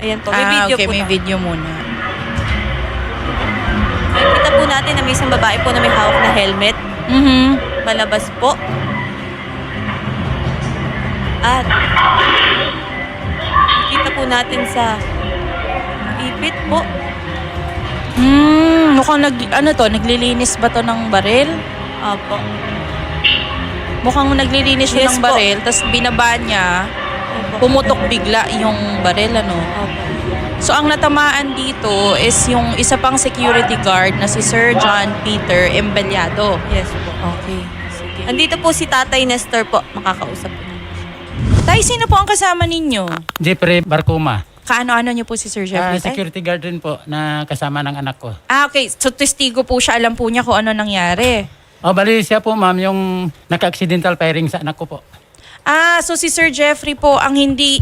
Ayan po, may ah, video okay, po may na. video muna. Nakikita po natin na may isang babae po na may hawak na helmet. Mhm. Malabas po. At nakita po natin sa ipit po. Hmm, mukhang nag, ano to, naglilinis ba to ng baril? Opo. Mukhang naglilinis siya Yes ng baril, tapos binaba niya. Pumutok bigla yung baril, ano. So, ang natamaan dito is yung isa pang security guard na si Sir John Peter Embellado. Yes po. Okay, sige. Andito po si Tatay Nestor po. Makakausap po. Tay, sino po ang kasama ninyo? Jeffrey Barcuma. Kaano-ano niyo po si Sir Ah, Jeffrey? tay? security guard rin po na kasama ng anak ko. Ah, okay. So, testigo po siya. Alam po niya kung ano nangyari. O bali siya po ma'am yung naka-accidental firing sa anak ko po. Ah, so si Sir Jeffrey po ang hindi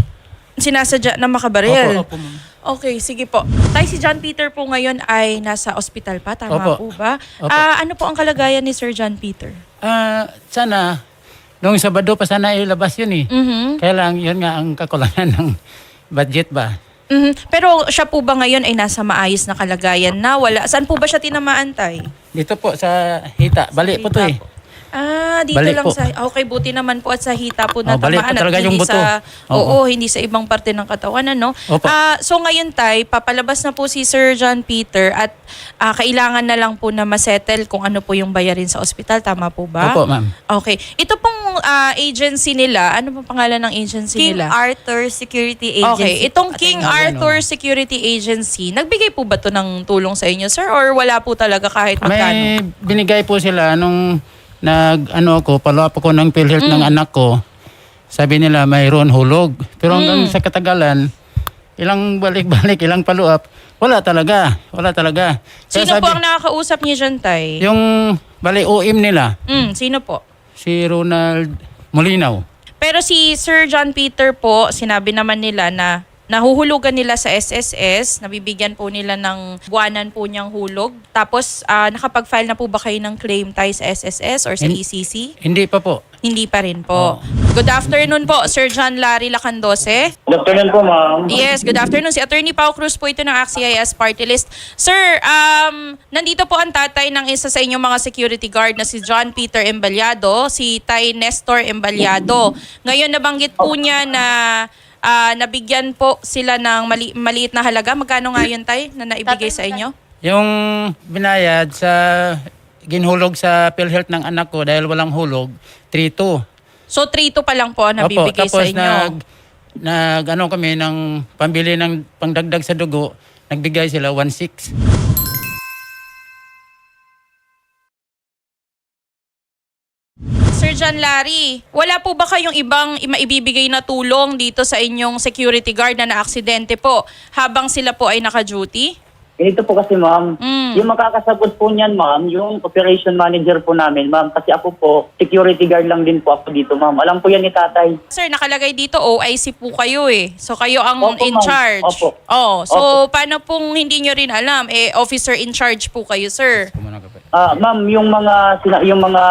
sinasadya na makabaril. Opo, opo ma'am. Okay, sige po. Tay, si John Peter po ngayon ay nasa ospital pa, tama Opo. po ba? Opo. Ah, ano po ang kalagayan ni Sir John Peter? Ah, sana, noong Sabado pa sana ilabas yun eh. Mhm. Kaya lang, yun nga ang kakulangan ng budget ba. Mhm. Pero siya po ba ngayon ay nasa maayos na kalagayan na? Wala. Saan po ba siya tinamaan, Tay? Dito po sa Hita, bali po to eh. Ah, dito Balik lang po. sa... Okay, buti naman po at sa hita po na Oh, balik po at talaga hindi yung buto. sa... Oo, Oo. hindi sa ibang parte ng katawan, ano? Opo. Ah, so ngayon, Tay, papalabas na po si Sir John Peter at ah, kailangan na lang po na masettle kung ano po yung bayarin sa ospital. Tama po ba? Opo ma'am. Okay. Ito pong ah, agency nila, ano pong pangalan ng agency King nila? Arthur Security Agency. Okay, itong po. King Ano, Arthur Security Agency, nagbigay po ba to ng tulong sa inyo, sir? Or wala po talaga kahit magkano? May binigay po sila nung nag ano ako, follow up ako ng PhilHealth ng Mm. anak ko. Sabi nila mayroon hulog. Pero hanggang sa katagalan, ilang balik-balik, ilang follow up, wala talaga. Wala talaga. Kaya Sino po ang nakakausap niyo dyan, Tay? Yung bali OM nila, Mm, sino po? si Ronald Molinaw. Pero si Sir John Peter po, sinabi naman nila na nahuhulugan nila sa SSS, nabibigyan po nila ng buwanan po niyang hulog. Tapos, ah, nakapag-file na po ba kayo ng claim tayo sa SSS or sa Hin- ECC? Hindi pa po. Hindi pa rin po. Good afternoon po, Sir John Larry Lacandose. Good afternoon po, ma'am. Yes, good afternoon. Si Attorney Pao Cruz po ito ng AXIS Party List. Sir, um, nandito po ang tatay ng isa sa inyong mga security guard na si John Peter Emballado, si Tay Nestor Emballado. Ngayon nabanggit po niya na ah, nabigyan po sila ng mali- maliit na halaga. Magkano nga yun, Tay, na naibigay sa inyo? Yung binayad sa ginhulog sa PhilHealth ng anak ko dahil walang hulog, 3-2. So, 3 pa lang po ang nabibigay Opo, sa inyo. nag, nag ano kami ng pambili ng pangdagdag sa dugo, nagbigay sila 1.6. Sir John Larry, wala po ba kayong ibang maibibigay na tulong dito sa inyong security guard na naaksidente po habang sila po ay naka-duty? Ganito po kasi, ma'am. Mm. Yung makakasagot po niyan, ma'am, yung operation manager po namin, ma'am. Kasi ako po, security guard lang din po ako dito, ma'am. Alam po yan ni tatay. Sir, nakalagay dito OIC po kayo eh. So kayo ang Opo, in charge. Opo. Oh, so paano pong hindi nyo rin alam eh officer in charge po kayo, sir? Ah, ma'am, yung mga, sina- yung mga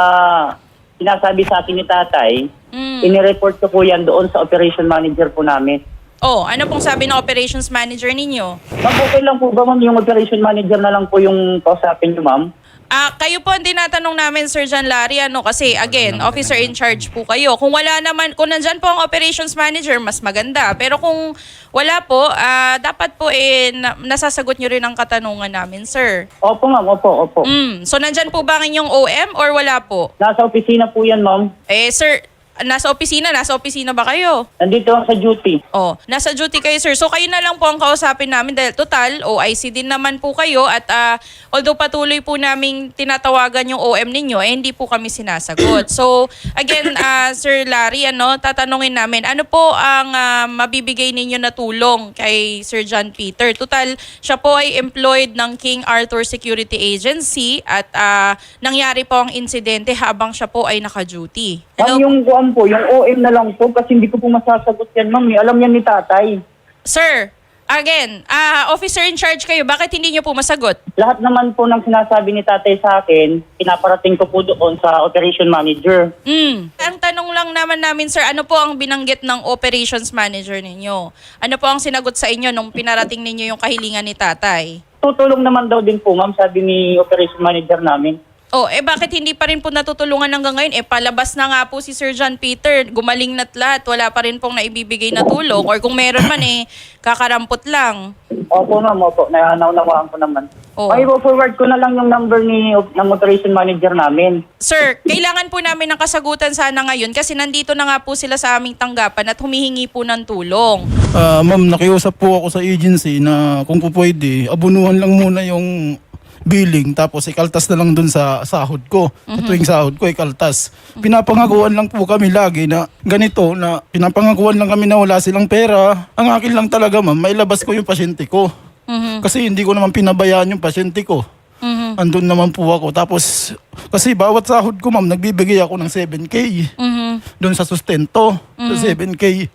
sinasabi sa akin ni tatay, Mm. inireport ko po yan doon sa operation manager po namin. Oh, ano pong sabi ng operations manager ninyo? Ma'am, okay lang po ba, ma'am, yung operation manager na lang po yung kausapin niyo, ma'am? Ah, kayo po ang tinatanong namin, Sir John Larry, ano, kasi again, officer in charge po kayo. Kung wala naman, kung nandyan po ang operations manager, mas maganda. Pero kung wala po, ah, dapat po eh, na- nasasagot nyo rin ang katanungan namin, sir. Opo, ma'am, opo, opo. Mm. So, nandyan po ba ang inyong OM or wala po? Nasa opisina po yan, ma'am. Eh, sir, nasa opisina, nasa opisina ba kayo? Nandito lang sa duty. Oh, nasa duty kayo sir. So kayo na lang po ang kausapin namin dahil total OIC din naman po kayo at ah, although patuloy po naming tinatawagan yung OM ninyo, eh hindi po kami sinasagot. So again, ah, Sir Larry, ano, tatanungin namin, ano po ang ah, mabibigay ninyo na tulong kay Sir John Peter? Total, siya po ay employed ng King Arthur Security Agency at ah, nangyari po ang insidente habang siya po ay naka-duty. Ma'am, yung kuan po, yung OM na lang po kasi hindi ko po masasagot yan, ma'am. eh. Alam yan ni tatay. Sir, again, ah, officer in charge kayo, bakit hindi nyo po masagot? Lahat naman po ng sinasabi ni tatay sa akin, pinaparating ko po doon sa operation manager. Mm. Ang tanong lang naman namin, sir, ano po ang binanggit ng operations manager ninyo? Ano po ang sinagot sa inyo nung pinarating ninyo yung kahilingan ni tatay? Tutulong naman daw din po, ma'am, sabi ni operation manager namin. Oh, eh bakit hindi pa rin po natutulungan hanggang ngayon? Eh palabas na nga po si Sir John Peter, gumaling na't lahat, wala pa rin pong naibibigay na tulong or kung meron man eh kakarampot lang. Opo, ma'am, opo. Naunawaan ko naman. Oo. Ay, forward ko na lang yung number ni ng operation manager namin. Sir, kailangan po namin ng kasagutan sana ngayon kasi nandito na nga po sila sa aming tanggapan at humihingi po ng tulong. Ah, ma'am, nakiusap po ako sa agency na kung po pwede, abunuhan lang muna yung billing tapos ikaltas na lang dun sa sahod ko. Sa tuwing sahod ko, ikaltas. Pinapangakuan lang po kami lagi na ganito na pinapangakuan lang kami na wala silang pera. Ang akin lang talaga ma'am, mailabas ko yung pasyente ko. Mhm. Kasi hindi ko naman pinabayaan yung pasyente ko. Mhm. Andun naman po ako. Tapos, kasi bawat sahod ko ma'am, nagbibigay ako ng 7K Mhm. doon sa sustento, sa 7K.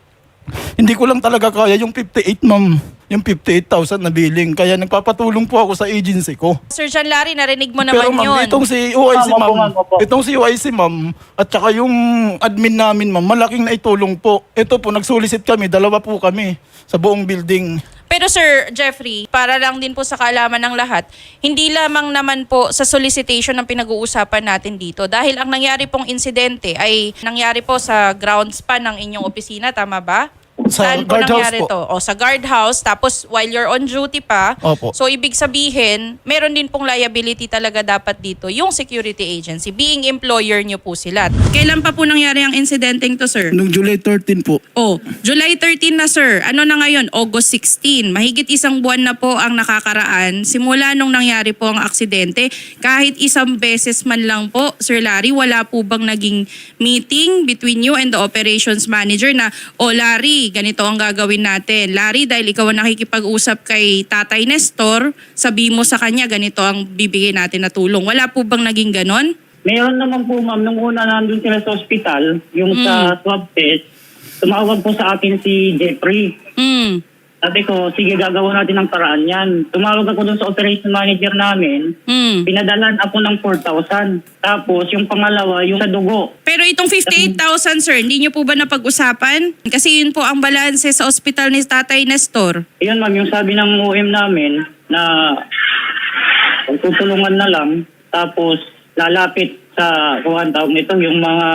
Hindi ko lang talaga kaya yung 58, ma'am. Yung 58,000 na billing. Kaya nagpapatulong po ako sa agency ko. Sir John Larry, narinig mo Pero naman ma'am, yun. itong si OIC, Opo, ma'am. ma'am, opo. Itong si OIC, ma'am. At saka yung admin namin, ma'am. Malaking naitulong po. Ito po, nagsulisit kami. Dalawa po kami sa buong building. Pero Sir Jeffrey, para lang din po sa kaalaman ng lahat, hindi lamang naman po sa solicitation ang pinag-uusapan natin dito. Dahil ang nangyari pong insidente ay nangyari po sa grounds pa ng inyong opisina, tama ba? Sa Saan po guardhouse nangyari po. to? O sa guardhouse, tapos while you're on duty pa. Opo. So ibig sabihin, meron din pong liability talaga dapat dito yung security agency. Being employer nyo po sila. Kailan pa po nangyari ang insidenteng to, sir? Noong July 13 po. Oh, July 13 na sir. Ano na ngayon? August 16. Mahigit isang buwan na po ang nakakaraan simula nung nangyari po ang aksidente. Kahit isang beses man lang po, Sir Larry, wala po bang naging meeting between you and the operations manager na, oh Larry, ganito ang gagawin natin. Larry, dahil ikaw ang nakikipag-usap kay Tatay Nestor, sabi mo sa kanya, ganito ang bibigay natin na tulong. Wala po bang naging ganon? Meron naman po, ma'am, nung una nandun sila sa ospital, yung sa swab test, tumawag po sa akin si Jeffrey. Hmm. Sabi ko, sige, gagawin natin ng paraan yan. Tumawag ako dun sa operation manager namin, Hmm. pinadalan ako ng 4,000. Tapos, yung pangalawa, yung sa dugo. Pero itong 58,000 sir, hindi niyo po ba napag-usapan? Kasi yun po ang balanse sa ospital ni Tatay Nestor. Yun, ma'am, yung sabi ng OM namin na tutulungan na lang, tapos lalapit sa kuhan tawag nito, yung mga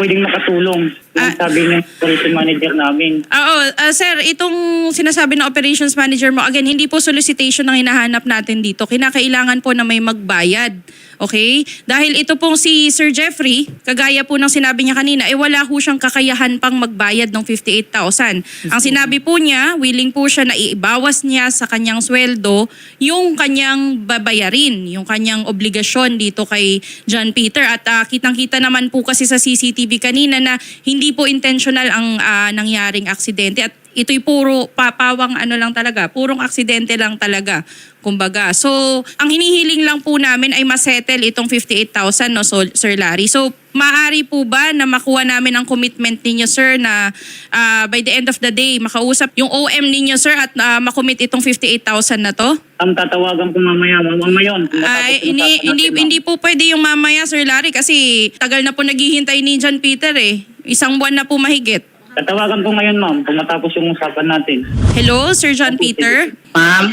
pwedeng makatulong. Yung Ah. sabi ng operation manager namin. Ah, Oo, ah, sir, itong sinasabi ng operations manager mo, again, hindi po solicitation ang hinahanap natin dito. Kinakailangan po na may magbayad. Okay? Dahil ito pong si Sir Jeffrey, kagaya po ng sinabi niya kanina, eh wala po siyang kakayahan pang magbayad ng 58,000. Ang sinabi po niya, willing po siya na ibawas niya sa kanyang sweldo yung kanyang babayarin, yung kanyang obligasyon dito kay John Peter. At ah, kitang-kita naman po kasi sa CCTV kanina na hindi po intentional ang ah, nangyaring aksidente at ito'y puro papawang ano lang talaga, purong aksidente lang talaga. Kumbaga. So, ang hinihiling lang po namin ay masettle itong 58,000 no so, Sir Larry. So, maaari po ba na makuha namin ang commitment ninyo sir na ah, by the end of the day makausap yung OM ninyo sir at ah, makommit itong 58,000 na to? Ang tatawagan ko mamaya, mamang ngayon. Ay, hindi, hindi, hindi po pwede yung mamaya, Sir Larry, kasi tagal na po naghihintay ni John Peter eh. Isang buwan na po mahigit. Tatawagan ko ngayon, ma'am, kung matapos yung usapan natin. Hello, Sir John Peter? Ma'am?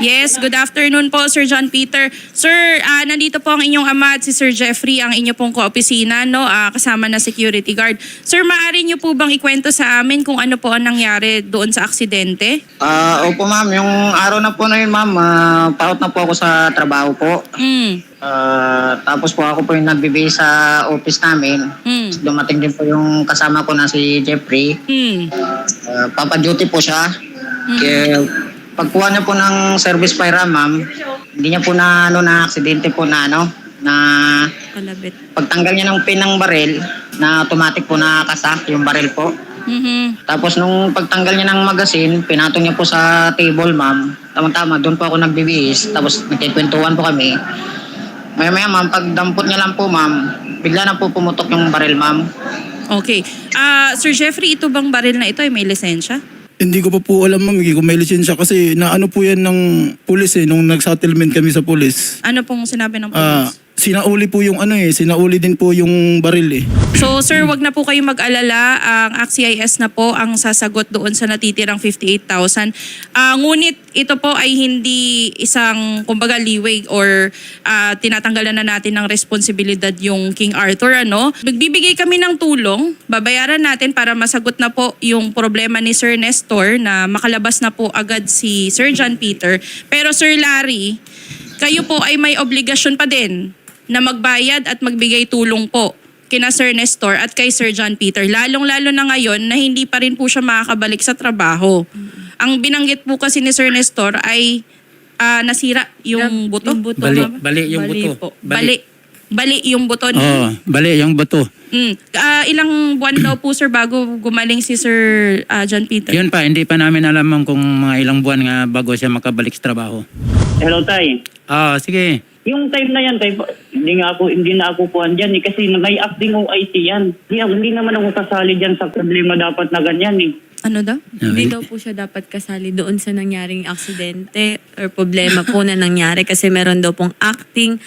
Yes, good afternoon po, Sir John Peter. Sir, ah, nandito po ang inyong ama at si Sir Jeffrey, ang inyo pong koopisina, no? Ah, kasama na security guard. Sir, maaari niyo po bang ikwento sa amin kung ano po ang nangyari doon sa aksidente? Ah, opo ma'am, yung araw na po na yun ma'am, ah, paut na po ako sa trabaho po. Hmm. Ah, tapos po ako po yung nagbibigay sa office namin. Hmm. Dumating din po yung kasama ko na si Jeffrey. Hmm. Ah, papa-duty po siya. Kaya pagkuha niya po ng service fire ma'am, hindi niya po na ano na aksidente po na ano na Kalabit. pagtanggal niya ng pin ng baril na automatic po nakasak yung baril po. Mhm. Tapos nung pagtanggal niya ng magasin, pinatong niya po sa table, ma'am. Tama-tama, doon po ako nagbibihis. Tapos nagkikwentuhan po kami. Maya-maya, ma'am, pagdampot niya lang po, ma'am, bigla na po pumutok yung baril, ma'am. Okay. Ah, Sir Jeffrey, ito bang baril na ito ay may lisensya? Hindi ko pa po alam ma'am eh, kung may lisensya kasi naano po yan ng pulis eh nung nag-settlement kami sa pulis. Ano pong sinabi ng Ah, police? Sinauli po yung ano eh, sinauli din po yung baril eh. So sir, wag na po kayo mag-alala. Ang ACCIS na po ang sasagot doon sa natitirang 58,000. Ah, ngunit ito po ay hindi isang kumbaga leeway or ah, tinatanggalan na natin ng responsibilidad yung King Arthur ano. Magbibigay kami ng tulong, babayaran natin para masagot na po yung problema ni Sir Nestor na makalabas na po agad si Sir John Peter. Pero Sir Larry, kayo po ay may obligasyon pa din na magbayad at magbigay tulong po kina Sir Nestor at kay Sir John Peter. Lalong-lalo na ngayon na hindi pa rin po siya makakabalik sa trabaho. Ang binanggit po kasi ni Sir Nestor ay ah, nasira yung buto. Yung buto. Bali, bali yung Bali buto. po. Bali. Bali yung buto. ni- Oo, bali yung buto. Mm. Ah, ilang buwan daw po sir bago gumaling si Sir ah, John Peter? Yun pa, hindi pa namin alam kung mga ilang buwan nga bago siya makabalik sa trabaho. Hello, Tay. Ah, sige. Yung time na yan, tay, hindi nga ako, hindi na ako po andyan eh, kasi may acting OIC yan. Hindi, hindi naman ako kasali dyan sa problema dapat na ganyan eh. Ano daw? Hindi daw po siya dapat kasali doon sa nangyaring aksidente or problema po na nangyari kasi meron daw pong acting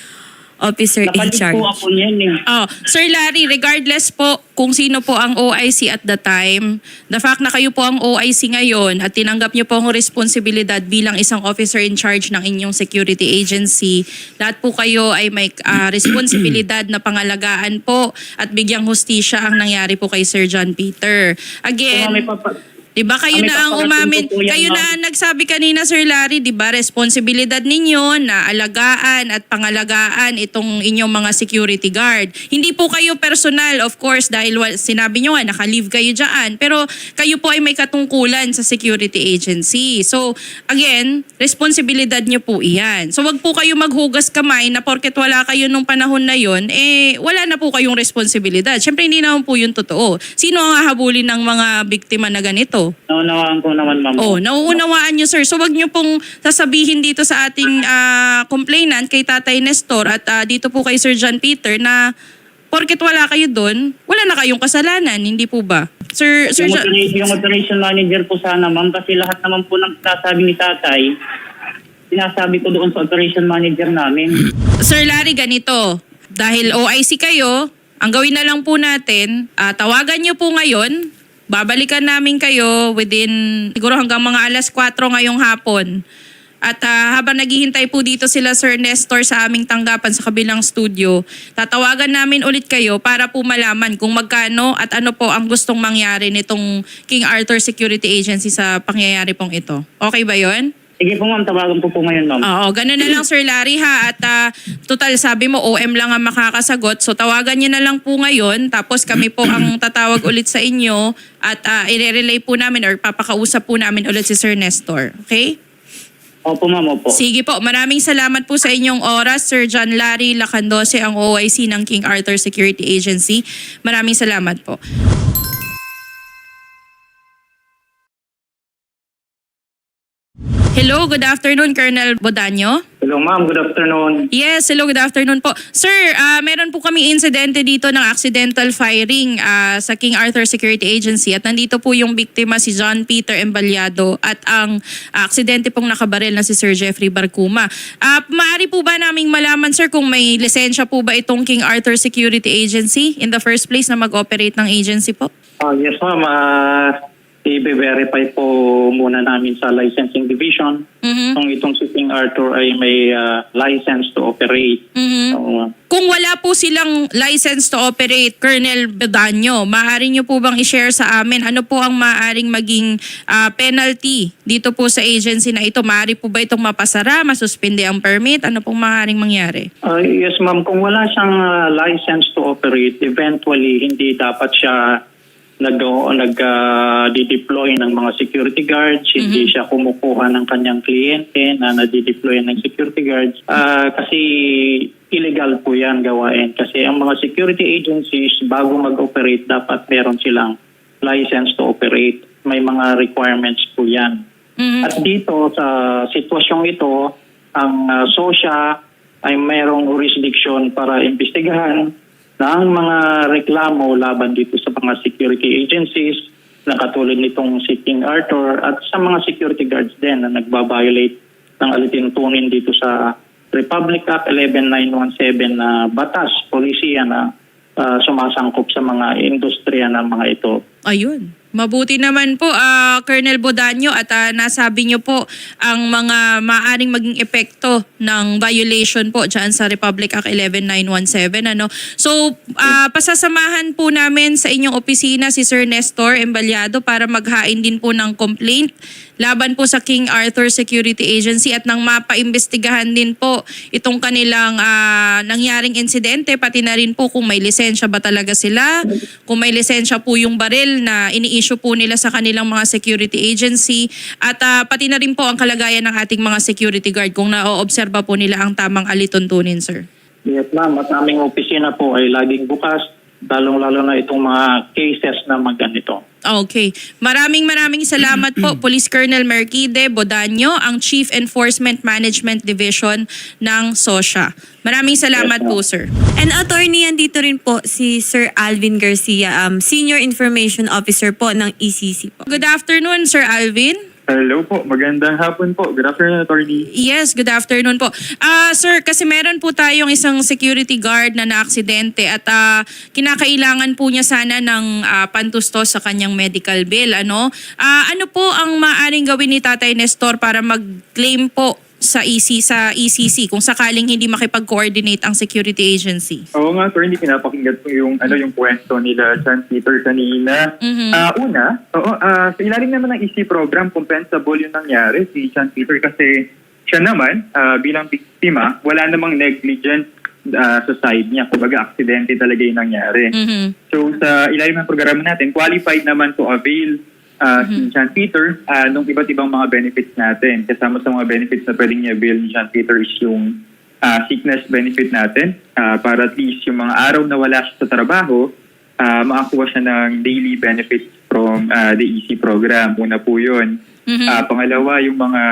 officer in Napalit charge. po ako niyan eh. Oh, Sir Larry, regardless po kung sino po ang OIC at the time, the fact na kayo po ang OIC ngayon at tinanggap niyo po ang responsibilidad bilang isang officer in charge ng inyong security agency, lahat po kayo ay may ah, responsibilidad na pangalagaan po at bigyang hustisya ang nangyari po kay Sir John Peter. Again, Kung may papa- Di ba kayo na ang umamin, kayo na ang nagsabi kanina Sir Larry, di ba, responsibilidad ninyo na alagaan at pangalagaan itong inyong mga security guard. Hindi po kayo personal, of course, dahil sinabi nyo nga, naka-leave kayo dyan. Pero kayo po ay may katungkulan sa security agency. So, again, responsibilidad nyo po iyan. So, wag po kayo maghugas kamay na porket wala kayo nung panahon na yon eh, wala na po kayong responsibilidad. Siyempre, hindi naman po yun totoo. Sino ang hahabulin ng mga biktima na ganito? Naunawaan ko naman, ma'am. Oh, nauunawaan nyo sir. So wag nyo pong sasabihin dito sa ating ah, complainant kay Tatay Nestor at ah, dito po kay Sir John Peter na porket wala kayo doon, wala na kayong kasalanan, hindi po ba? Sir, Sir Yung, John, opera- yung operation manager po sana, ma'am, kasi lahat naman po ng sasabi ni tatay, sinasabi ko doon sa operation manager namin. Sir Larry, ganito. Dahil OIC kayo, ang gawin na lang po natin, ah, tawagan nyo po ngayon. Babalikan namin kayo within siguro hanggang mga alas 4 ngayong hapon. At ah, habang naghihintay po dito sila Sir Nestor sa aming tanggapan sa kabilang studio, tatawagan namin ulit kayo para po malaman kung magkano at ano po ang gustong mangyari nitong King Arthur Security Agency sa pangyayari pong ito. Okay ba yon? Sige po, ma'am, tawagan po po ngayon, ma'am. Oo, ganun na lang Sir Larry ha. At ah, total sabi mo OM lang ang makakasagot. So tawagan niyo na lang po ngayon. Tapos kami po ang tatawag ulit sa inyo. At uh, i-relay po namin or papakausap po namin ulit si Sir Nestor. Okay? Opo, ma'am, opo. Sige po. Maraming salamat po sa inyong oras. Sir John Larry Lacandose, ang OIC ng King Arthur Security Agency. Maraming salamat po. Hello, good afternoon, Colonel Bodanyo. Hello, ma'am. Good afternoon. Yes, hello, good afternoon po. Sir, ah, meron po kami insidente dito ng accidental firing ah, sa King Arthur Security Agency at nandito po yung biktima si John Peter Embaliado at ang ah, aksidente pong nakabaril na si Sir Jeffrey Barcuma. Ah, maaari po ba naming malaman, sir, kung may lisensya po ba itong King Arthur Security Agency in the first place na mag-operate ng agency po? Ah, yes ma'am, uh, i-verify po muna namin sa licensing division Mhm. kung itong si King Arthur ay may ah, license to operate. Mhm. So, ah, Kung wala po silang license to operate, Colonel Bedanyo, maaari nyo po bang i-share sa amin ano po ang maaaring maging ah, penalty dito po sa agency na ito? Maaari po ba itong mapasara, masuspende ang permit? Ano pong maaaring mangyari? ah, yes ma'am, kung wala siyang ah, license to operate, eventually hindi dapat siya nag nag ah, deploy ng mga security guards, hindi siya kumukuha ng kanyang kliyente na nadi-deploy ng security guards Ah, kasi illegal po 'yan gawain kasi ang mga security agencies bago mag-operate dapat meron silang license to operate. May mga requirements po 'yan. Mhm. At dito sa sitwasyong ito, ang uh, SOSHA ay mayroong jurisdiction para imbestigahan ng mga reklamo laban dito sa mga security agencies na katulad nitong si King Arthur at sa mga security guards din na nagbabiolate ng alituntunin dito sa Republic Act 11917 na batas, polisiya na ah, sumasangkop sa mga industriya ng mga ito. Ayun. Mabuti naman po, ah, Colonel Bodanyo, at ah, nasabi niyo po ang mga maaring maging epekto ng violation po dyan sa Republic Act 11917. Ano? So, ah, pasasamahan po namin sa inyong opisina si Sir Nestor Embaliado para maghain din po ng complaint laban po sa King Arthur Security Agency at nang mapaimbestigahan din po itong kanilang ah, nangyaring insidente, pati na rin po kung may lisensya ba talaga sila, kung may lisensya po yung baril na ini-issue po nila sa kanilang mga security agency. At ah, pati na rin po ang kalagayan ng ating mga security guard kung na-oobserba po nila ang tamang alituntunin, sir. Yes ma'am, at aming opisina po ay laging bukas, lalong-lalo na itong mga cases na magganito. Okay. Maraming maraming salamat po, Police Colonel Merkide Bodanyo, ang Chief Enforcement Management Division ng SOSHA. Maraming salamat po, sir. And attorney, andito rin po si Sir Alvin Garcia, um, Senior Information Officer po ng ECC po. Good afternoon, Sir Alvin. Hello po, magandang hapon po. Good afternoon, attorney. Yes, good afternoon po. Ah, sir, kasi meron po tayong isang security guard na naaksidente at ah, kinakailangan po niya sana ng ah, pantustos sa kanyang medical bill, ano? Ah, ano po ang maaring gawin ni Tatay Nestor para mag-claim po sa EC sa ECC kung sakaling hindi makipag-coordinate ang security agency? Oo nga, attorney, pinapakinggan po yung, ano, yung kwento nila John Peter kanina. Mhm. Ah, una, oo, ah, sa ilalim naman ng EC program, compensable yung nangyari si John Peter kasi siya naman, ah, bilang biktima, wala namang negligence ah, sa side niya. Kumbaga, aksidente talaga yung nangyari. Mhm. So sa ilalim ng programa natin, qualified naman to avail uh, si John Peter uh, nung iba't ibang mga benefits natin. Kasama sa mga benefits na pwedeng i-avail ni John Peter is yung uh, sickness benefit natin uh, para at least yung mga araw na wala siya sa trabaho, uh, makakuha siya ng daily benefits from uh, the EC program. Una po yun. Mhm. Uh, pangalawa, yung mga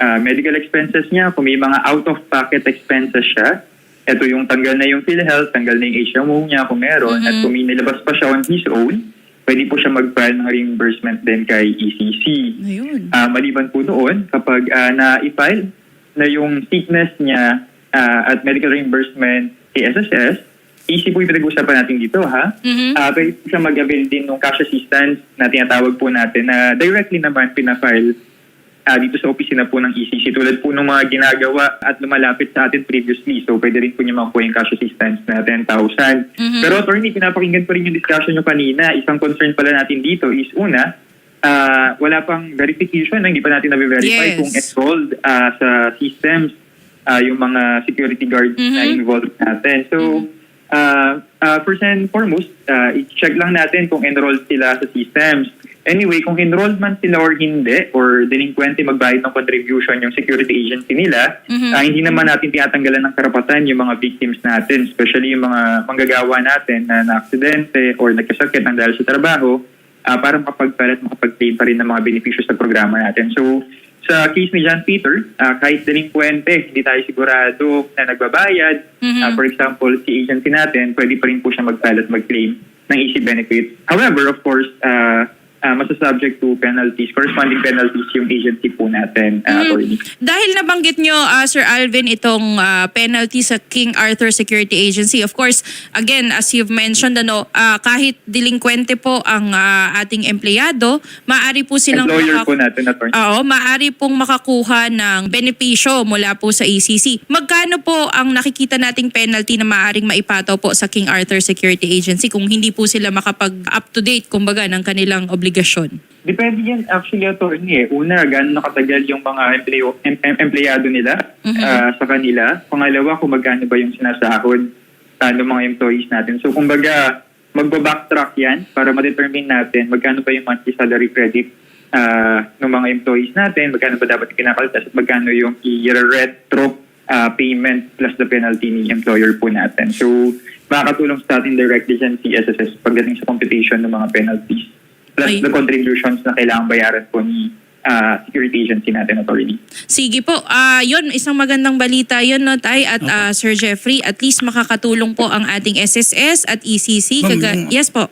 uh, medical expenses niya, kung may mga out-of-pocket expenses siya, ito yung tanggal na yung PhilHealth, tanggal na yung HMO niya kung meron, at kung may nilabas pa siya on his own, pwede po siya mag-file ng reimbursement din kay ECC. Ayun. Ah, maliban po doon, kapag ah, na-file na yung sickness niya ah, at medical reimbursement kay SSS, easy po yung pinag-usapan natin dito, ha? Mhm. Ah, pwede po siya mag-avail din ng cash assistance na tinatawag po natin na directly naman pinafile ah, dito sa opisina po ng ECC tulad po ng mga ginagawa at lumalapit sa atin previously. So pwede rin po niya makuha yung cash assistance na 10,000. Mhm. Pero attorney, pinapakinggan pa rin yung discussion nyo kanina. Isang concern pala natin dito is una, ah, wala pang verification, hindi pa natin na-verify Yes. kung enrolled ah, sa systems ah, yung mga security guards na Mhm. involved natin. So, ah, ah, first and foremost, ah, i-check lang natin kung enrolled sila sa systems. Anyway, kung enrolled man sila or hindi, or delinquente magbayad ng contribution yung security agency nila, Mhm. ah, hindi naman natin tinatanggalan ng karapatan yung mga victims natin, especially yung mga manggagawa natin na na-aksidente or nagkasakit ng dahil sa trabaho, ah, para makapag-file at makapag-claim pa rin ng mga benepisyo sa programa natin. So, sa case ni John Peter, ah, kahit delinquente, hindi tayo sigurado na nagbabayad. Mhm. Ah, for example, si agency natin, pwede pa rin po siya mag-file at mag-claim ng easy benefit. However, of course, uh, uh, masasubject to penalties, corresponding penalties yung agency po natin, uh, attorney. Dahil nabanggit nyo, ah, Sir Alvin, itong ah, penalty sa King Arthur Security Agency, of course, again, as you've mentioned, ano, ah, kahit delinquente po ang ah, ating empleyado, maaari po silang... Employer po natin, attorney. Oo, maaari pong makakuha ng benepisyo mula po sa ECC. Magkano po ang nakikita nating penalty na maaaring maipataw po sa King Arthur Security Agency kung hindi po sila makapag-up-to-date, kumbaga, ng kanilang obligasyon? Depende yan actually, attorney. Eh. Una, gano'n nakatagal yung mga empleo, em, em- empleyado nila Mhm. uh, sa kanila. Pangalawa, kung magkano ba yung sinasahod uh, ng mga employees natin. So, kumbaga, magbabacktrack yan para ma-determine natin magkano ba yung monthly salary credit uh, ng mga employees natin, magkano ba dapat kinakaltas at magkano yung i-retro uh, payment plus the penalty ni employer po natin. So, makakatulong sa atin directly dyan si SSS pagdating sa computation ng mga penalties plus Ay. the contributions na kailangan bayaran po ni ah, security agency natin authority. Sige po. Ah, 'yun isang magandang balita 'yun no Tay at ah, Sir Jeffrey, at least makakatulong po ang ating SSS at ECC. Ma'am, Kaga- yung- yes po.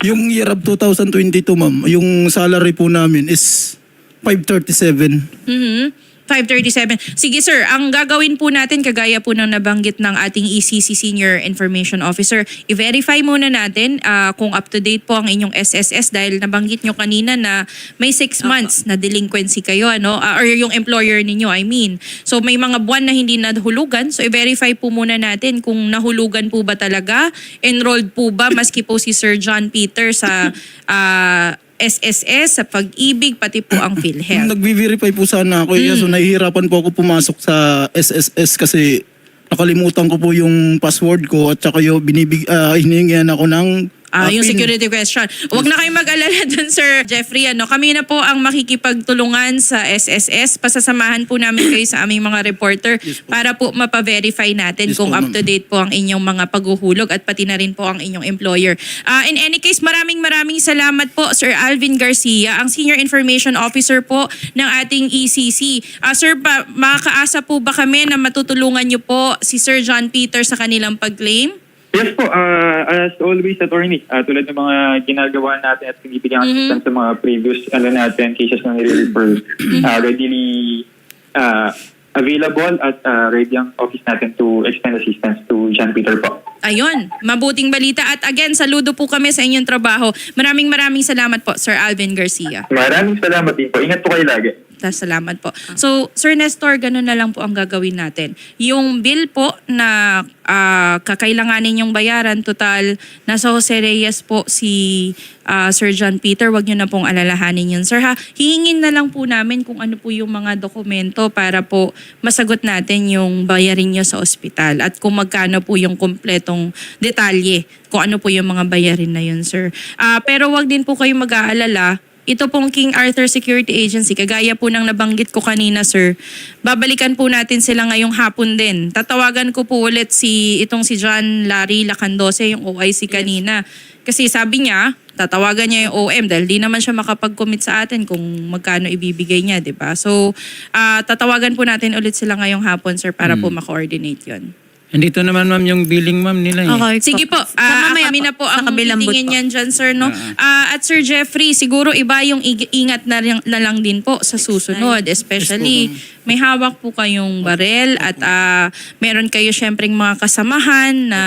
Yung year of 2022, ma'am, yung salary po namin is 537. Mhm. 537. Sige sir, ang gagawin po natin, kagaya po ng nabanggit ng ating ECC Senior Information Officer, i-verify muna natin ah, kung up-to-date po ang inyong SSS dahil nabanggit nyo kanina na may 6 months na delinquency kayo, ano? Ah, or yung employer ninyo, I mean. So may mga buwan na hindi nahulugan, so i-verify po muna natin kung nahulugan po ba talaga, enrolled po ba, maski po si Sir John Peter sa ah, SSS, sa pag-ibig, pati po ang PhilHealth. Nagbi-verify po sana ako, eh, so Mm. nahihirapan po ako pumasok sa SSS kasi nakalimutan ko po yung password ko at saka yung binibig, ah, hinihingihan ako ng Ah, ah, yung security question. Huwag na kayong mag-alala dun, Sir Jeffrey. Ano, kami na po ang makikipagtulungan sa SSS. Pasasamahan po namin kayo sa aming mga reporter para po mapa-verify natin Yes kung po, ma'am. up-to-date po ang inyong mga paghuhulog at pati na rin po ang inyong employer. Ah, in any case, maraming maraming salamat po, Sir Alvin Garcia, ang Senior Information Officer po ng ating ECC. Ah, sir, pa, makakaasa po ba kami na matutulungan niyo po si Sir John Peter sa kanilang pag-claim? Yes po, uh, as always, attorney, uh, tulad ng mga ginagawa natin at binibigyan assistance sa mga previous ano natin, cases na nire-refer, uh, readily uh, available at uh, ready ang office natin to extend assistance to John Peter po. Ayun, mabuting balita. At again, saludo po kami sa inyong trabaho. Maraming maraming salamat po, Sir Alvin Garcia. Maraming salamat din po. Ingat po kayo lagi. Tas salamat po. So, Sir Nestor, ganun na lang po ang gagawin natin. Yung bill po na ah, kakailanganin yung bayaran, total, nasa Jose Reyes po si ah, Sir John Peter. Wag nyo na pong alalahanin yun. Sir ha, hihingin na lang po namin kung ano po yung mga dokumento para po masagot natin yung bayarin nyo sa ospital at kung magkano po yung kompletong detalye kung ano po yung mga bayarin na yun, sir. Ah, pero wag din po kayo mag-aalala ito pong King Arthur Security Agency, kagaya po ng nabanggit ko kanina, sir, babalikan po natin sila ngayong hapon din. Tatawagan ko po ulit si itong si John Larry Lacandose, yung OIC kanina. Kasi sabi niya, tatawagan niya yung OM dahil di naman siya makapag-commit sa atin kung magkano ibibigay niya, di ba? So, ah, tatawagan po natin ulit sila ngayong hapon, sir, para po ma-coordinate yun. Andito naman ma'am yung billing ma'am nila eh. Okay Sige po, ah, mamaya kami po, na po sa ang kabilang booth titingin po. yan dyan, sir, no? Ah, at Sir Jeffrey, siguro iba yung ig- ingat na, rin- na lang din po sa susunod. Especially, may hawak po kayong barel at ah, meron kayo syempreng mga kasamahan na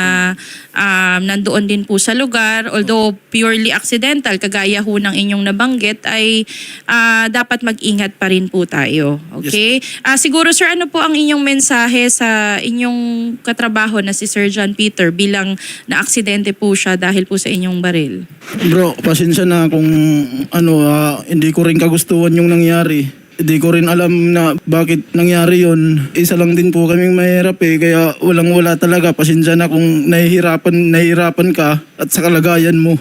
ah, nandoon din po sa lugar. Although purely accidental, kagaya ho ng inyong nabanggit, ay ah, dapat mag-ingat pa rin po tayo. Okay? Ah, siguro, sir, ano po ang inyong mensahe sa inyong katrabaho na si Sir John Peter bilang na-aksidente po siya dahil po sa inyong baril? Bro, pasensya na kung ano, ah, hindi ko rin kagustuhan yung nangyari. Hindi ko rin alam na bakit nangyari yon. Isa lang din po kaming mahirap eh, kaya walang wala talaga. Pasensya na kung nahihirapan, nahihirapan ka at sa kalagayan mo.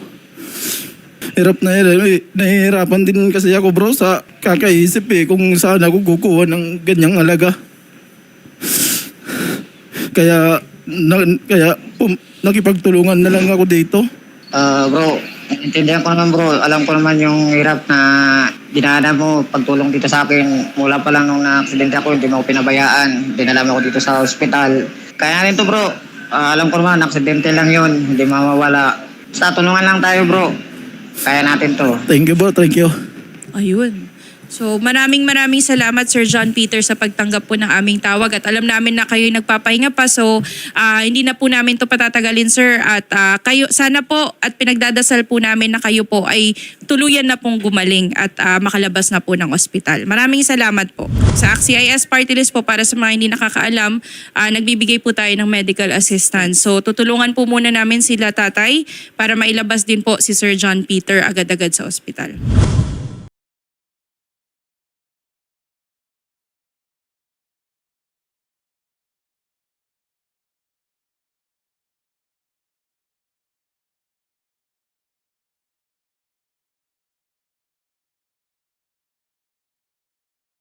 Hirap na hirap. eh. Nahihirapan din kasi ako bro sa kakaisip eh kung saan ako kukuha ng ganyang alaga. Kaya, na, kaya pum, nakipagtulungan na lang ako dito. Ah, bro, intindihan ko naman bro. Alam ko naman yung hirap na dinaanan mo pagtulong dito sa akin. Mula pa lang nung na-aksidente ako, hindi mo ako pinabayaan. Dinala mo ako dito sa ospital. Kaya rin to bro. Ah, alam ko naman, aksidente lang yun. Hindi mawawala. Basta tulungan lang tayo bro. Kaya natin to. Thank you bro, thank you. Ayun. So maraming maraming salamat Sir John Peter sa pagtanggap po ng aming tawag at alam namin na kayo nagpapahinga pa so ah, hindi na po namin to patatagalin sir at ah, kayo sana po at pinagdadasal po namin na kayo po ay tuluyan na pong gumaling at ah, makalabas na po ng ospital. Maraming salamat po. Sa AXIS Party List po para sa mga hindi nakakaalam, ah, nagbibigay po tayo ng medical assistance. So tutulungan po muna namin sila tatay para mailabas din po si Sir John Peter agad-agad sa ospital.